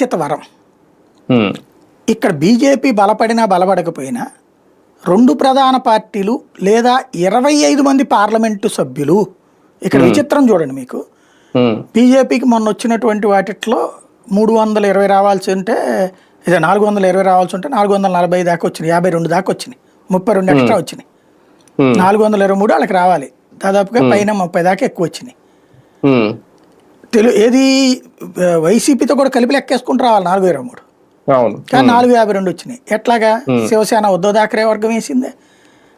అయాచిత వరం. ఇక్కడ బీజేపీ బలపడినా బలపడకపోయినా రెండు ప్రధాన పార్టీలు లేదా ఇరవై ఐదు మంది పార్లమెంటు సభ్యులు ఇక్కడ విచిత్రం చూడండి మీకు. బీజేపీకి మొన్న వచ్చినటువంటి వాటిట్లో మూడు వందల ఇరవై రావాల్సి ఉంటే ఇదే నాలుగు వందల ఇరవై రావాల్సి ఉంటే నాలుగు వందల నలభై దాకా వచ్చినాయి యాభై రెండు దాకా వచ్చినాయి ముప్పై రెండు ఎక్స్ట్రా వచ్చినాయి. నాలుగు వందల ఇరవై మూడు వాళ్ళకి రావాలి దాదాపుగా పైన ముప్పై దాకా ఎక్కువ వచ్చినాయి. తెలు ఏది వైసీపీతో కూడా కలిపి లెక్కేసుకుంటూ రావాలి నాలుగు ఇరవై మూడు కానీ నాలుగు యాభై రెండు వచ్చినాయి. ఎట్లాగా? శివసేన ఉద్ధవ్ థాకరే వర్గం వేసిందే.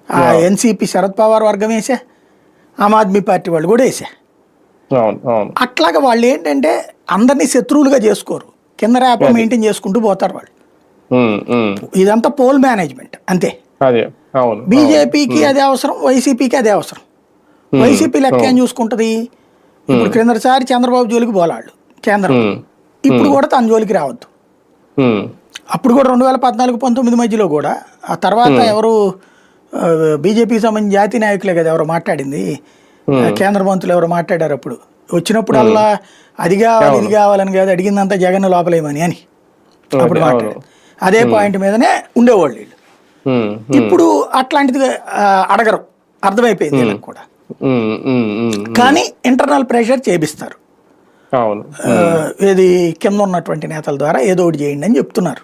ఆ ఎన్సీపీ శరద్ పవార్ వర్గం వేసా ఆమ్ ఆద్మీ పార్టీ వాళ్ళు కూడా వేసా. అట్లాగా వాళ్ళు ఏంటంటే అందరినీ శత్రువులుగా చేసుకోరు. కింద ర్యాప్ మెయింటైన్ చేసుకుంటూ పోతారు వాళ్ళు. ఇదంతా పోల్ మేనేజ్మెంట్ అంతే. బీజేపీకి అదే అవసరం వైసీపీకి అదే అవసరం. వైసీపీ లెక్క ఏం చూసుకుంటది? ఇప్పుడు క్రిందసారి చంద్రబాబు జోలికి పోలాళ్ళు కేంద్రం. ఇప్పుడు కూడా తన జోలికి రావద్దు. అప్పుడు కూడా రెండు వేల పద్నాలుగు పంతొమ్మిది మధ్యలో కూడా ఆ తర్వాత ఎవరు ఆ, బీజేపీకి సంబంధించిన జాతీయ నాయకులే కదా ఎవరు మాట్లాడింది. కేంద్ర మంత్రులు ఎవరు మాట్లాడారు అప్పుడు. వచ్చినప్పుడల్లా అది కావాలి ఇది కావాలని కాదు అడిగిందంతా జగన్ లోపలేమని అని అప్పుడు మాట్లాడారు. అదే పాయింట్ మీదనే ఉండేవాళ్ళు వీళ్ళు. ఇప్పుడు అట్లాంటిది అడగరు. అర్థమైపోయింది వీళ్ళకి కూడా. కానీ ఇంటర్నల్ ప్రెషర్ చేపిస్తారు. ఏది కింద ఉన్నటువంటి నేతల ద్వారా ఏదో ఒకటి చేయండి అని చెప్తున్నారు.